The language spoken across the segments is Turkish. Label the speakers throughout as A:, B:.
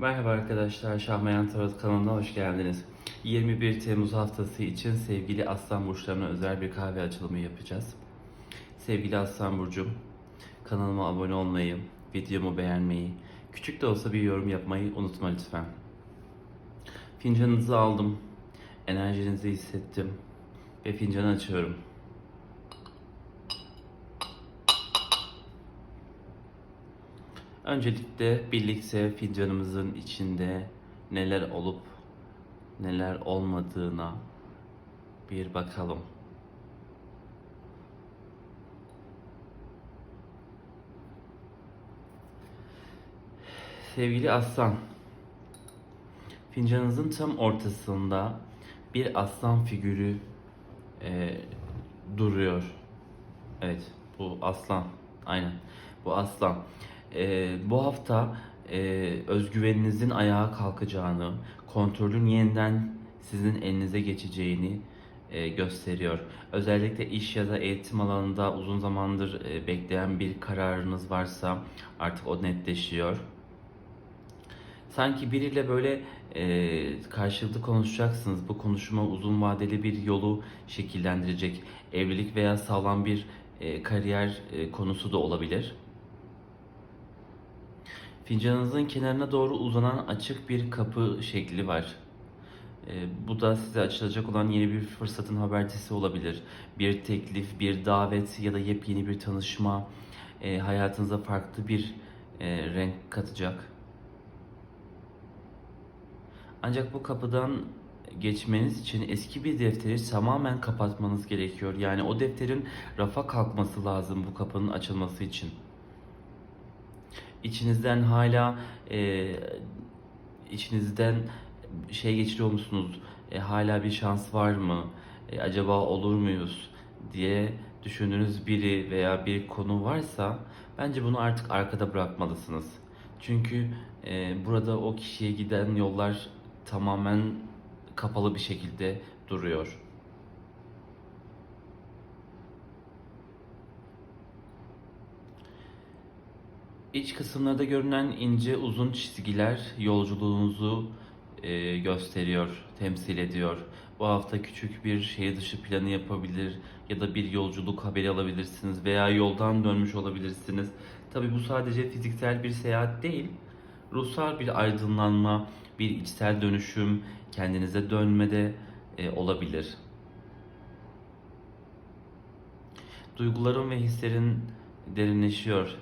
A: Merhaba arkadaşlar, Şahmayan Tarot kanalına hoş geldiniz. 21 Temmuz haftası için sevgili Aslan Burçlarına özel bir kahve açılımı yapacağız. Sevgili Aslan Burcum, kanalıma abone olmayı, videomu beğenmeyi, küçük de olsa bir yorum yapmayı unutma lütfen. Fincanınızı aldım, enerjinizi hissettim ve fincanı açıyorum. Öncelikle birlikte fincanımızın içinde neler olup neler olmadığına bir bakalım. Sevgili aslan, fincanınızın tam ortasında bir aslan figürü e, duruyor. Evet, bu aslan. Aynen, bu aslan. E, bu hafta e, özgüveninizin ayağa kalkacağını, kontrolün yeniden sizin elinize geçeceğini e, gösteriyor. Özellikle iş ya da eğitim alanında uzun zamandır e, bekleyen bir kararınız varsa artık o netleşiyor. Sanki biriyle böyle e, karşılıklı konuşacaksınız. Bu konuşma uzun vadeli bir yolu şekillendirecek. Evlilik veya sağlam bir e, kariyer e, konusu da olabilir. Fincanınızın kenarına doğru uzanan açık bir kapı şekli var. E, bu da size açılacak olan yeni bir fırsatın habercisi olabilir. Bir teklif, bir davet ya da yepyeni bir tanışma e, hayatınıza farklı bir e, renk katacak. Ancak bu kapıdan geçmeniz için eski bir defteri tamamen kapatmanız gerekiyor. Yani o defterin rafa kalkması lazım bu kapının açılması için. İçinizden hala e, içinizden şey geçiriyor musunuz? E, hala bir şans var mı? E, acaba olur muyuz diye düşündüğünüz biri veya bir konu varsa bence bunu artık arkada bırakmalısınız. Çünkü e, burada o kişiye giden yollar tamamen kapalı bir şekilde duruyor. İç kısımlarda görünen ince uzun çizgiler yolculuğunuzu e, gösteriyor, temsil ediyor. Bu hafta küçük bir şehir dışı planı yapabilir ya da bir yolculuk haberi alabilirsiniz veya yoldan dönmüş olabilirsiniz. Tabi bu sadece fiziksel bir seyahat değil, ruhsal bir aydınlanma, bir içsel dönüşüm, kendinize dönmede e, olabilir. Duyguların ve hislerin derinleşiyor.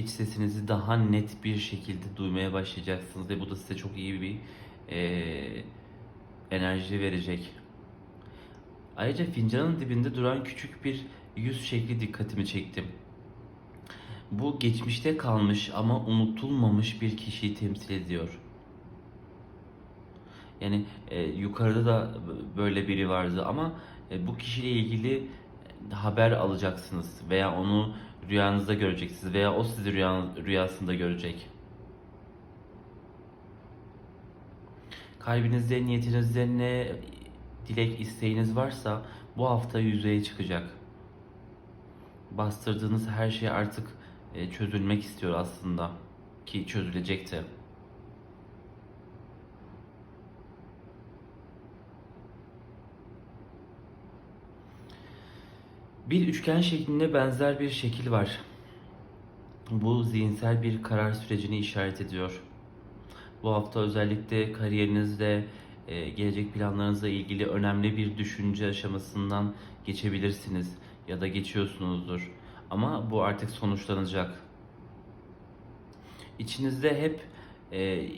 A: İç sesinizi daha net bir şekilde duymaya başlayacaksınız ve bu da size çok iyi bir e, enerji verecek. Ayrıca fincanın dibinde duran küçük bir yüz şekli dikkatimi çekti. Bu geçmişte kalmış ama unutulmamış bir kişiyi temsil ediyor. Yani e, yukarıda da böyle biri vardı ama e, bu kişiyle ilgili haber alacaksınız veya onu rüyanızda göreceksiniz veya o sizi rüya, rüyasında görecek. Kalbinizde, niyetinizde ne dilek, isteğiniz varsa bu hafta yüzeye çıkacak. Bastırdığınız her şey artık e, çözülmek istiyor aslında ki çözülecekti. Bir üçgen şeklinde benzer bir şekil var. Bu zihinsel bir karar sürecini işaret ediyor. Bu hafta özellikle kariyerinizde, e, gelecek planlarınızla ilgili önemli bir düşünce aşamasından geçebilirsiniz ya da geçiyorsunuzdur. Ama bu artık sonuçlanacak. İçinizde hep e,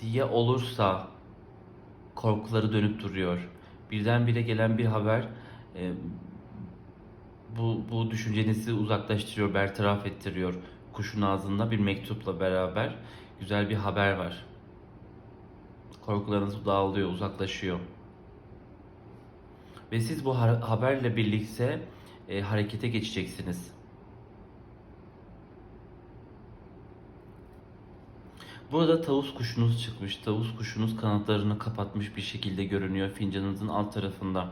A: diye olursa korkuları dönüp duruyor. Birdenbire gelen bir haber e, bu, bu düşüncenizi uzaklaştırıyor, bertaraf ettiriyor. Kuşun ağzında bir mektupla beraber güzel bir haber var. Korkularınız dağılıyor, uzaklaşıyor. Ve siz bu ha- haberle birlikte e, harekete geçeceksiniz. Burada tavus kuşunuz çıkmış. Tavus kuşunuz kanatlarını kapatmış bir şekilde görünüyor fincanınızın alt tarafında.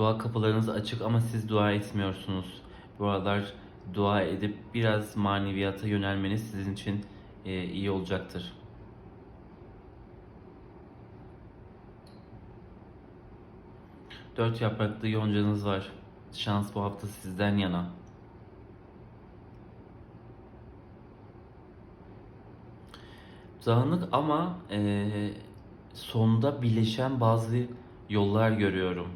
A: Dua kapılarınız açık ama siz dua etmiyorsunuz. Bu aralar dua edip biraz maneviyata yönelmeniz sizin için e, iyi olacaktır. Dört yapraklı yoncanız var. Şans bu hafta sizden yana. Dağınık ama eee sonda birleşen bazı yollar görüyorum.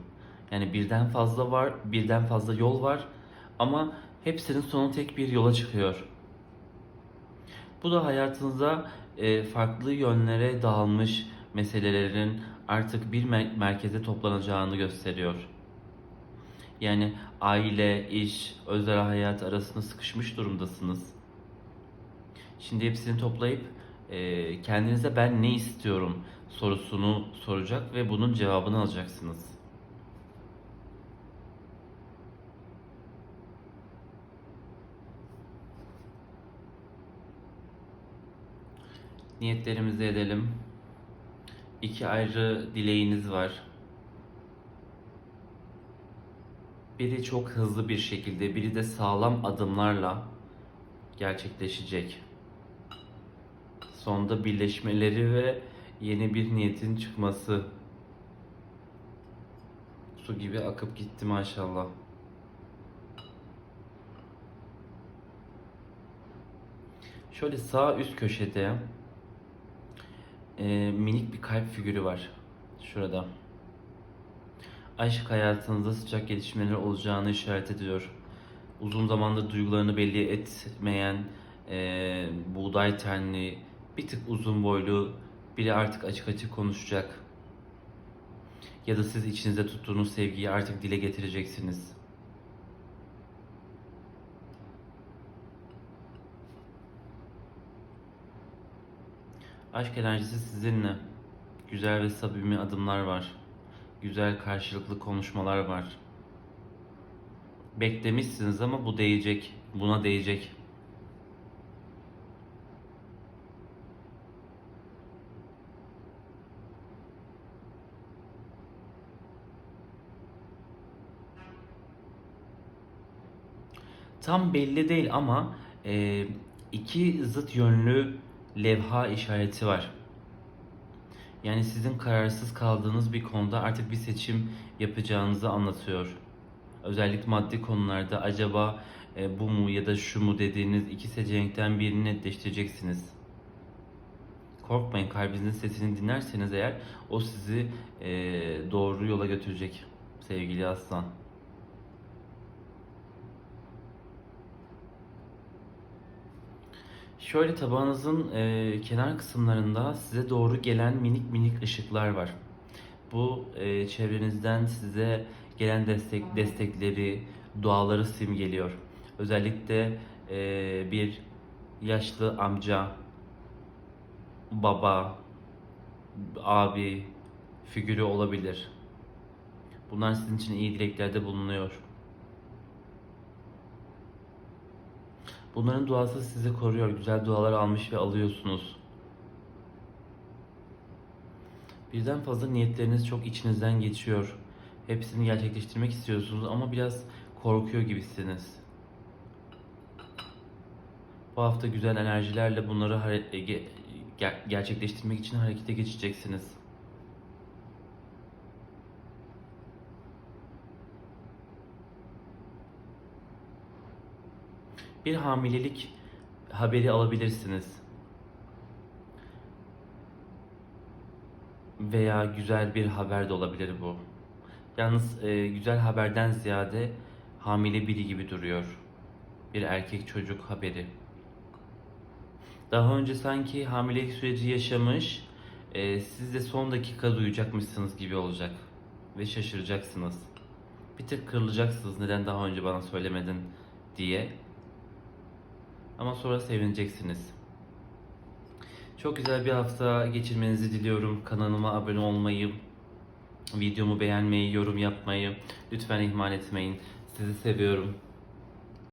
A: Yani birden fazla var, birden fazla yol var ama hepsinin sonu tek bir yola çıkıyor. Bu da hayatınızda eee, farklı yönlere dağılmış meselelerin artık bir mer- merkeze toplanacağını gösteriyor. Yani aile, iş, özel hayat arasında sıkışmış durumdasınız. Şimdi hepsini toplayıp e, kendinize ben ne istiyorum sorusunu soracak ve bunun cevabını alacaksınız. Niyetlerimizi edelim. İki ayrı dileğiniz var. Biri çok hızlı bir şekilde, biri de sağlam adımlarla gerçekleşecek. Sonda birleşmeleri ve yeni bir niyetin çıkması. Su gibi akıp gitti maşallah. Şöyle sağ üst köşede e, minik bir kalp figürü var. Şurada. Aşk hayatınızda sıcak gelişmeler olacağını işaret ediyor. Uzun zamandır duygularını belli etmeyen e, buğday tenli, bir tık uzun boylu biri artık açık açık konuşacak. Ya da siz içinizde tuttuğunuz sevgiyi artık dile getireceksiniz. Aşk enerjisi sizinle. Güzel ve samimi adımlar var. Güzel karşılıklı konuşmalar var. Beklemişsiniz ama bu değecek. Buna değecek. Tam belli değil ama e, iki zıt yönlü levha işareti var. Yani sizin kararsız kaldığınız bir konuda artık bir seçim yapacağınızı anlatıyor. Özellikle maddi konularda acaba e, bu mu ya da şu mu dediğiniz iki seçenekten birini netleştireceksiniz. Korkmayın kalbinizin sesini dinlerseniz eğer o sizi e, doğru yola götürecek sevgili aslan. Şöyle tabağınızın e, kenar kısımlarında size doğru gelen minik minik ışıklar var. Bu e, çevrenizden size gelen destek destekleri, duaları simgeliyor. Özellikle e, bir yaşlı amca, baba, abi figürü olabilir. Bunlar sizin için iyi dileklerde bulunuyor. Bunların duası sizi koruyor. Güzel dualar almış ve alıyorsunuz. Birden fazla niyetleriniz çok içinizden geçiyor. Hepsini gerçekleştirmek istiyorsunuz ama biraz korkuyor gibisiniz. Bu hafta güzel enerjilerle bunları gerçekleştirmek için harekete geçeceksiniz. Bir hamilelik haberi alabilirsiniz. Veya güzel bir haber de olabilir bu. Yalnız e, güzel haberden ziyade hamile biri gibi duruyor. Bir erkek çocuk haberi. Daha önce sanki hamilelik süreci yaşamış, e, siz de son dakika duyacakmışsınız gibi olacak. Ve şaşıracaksınız. Bir tık kırılacaksınız neden daha önce bana söylemedin diye. Ama sonra sevineceksiniz. Çok güzel bir hafta geçirmenizi diliyorum. Kanalıma abone olmayı, videomu beğenmeyi, yorum yapmayı lütfen ihmal etmeyin. Sizi seviyorum.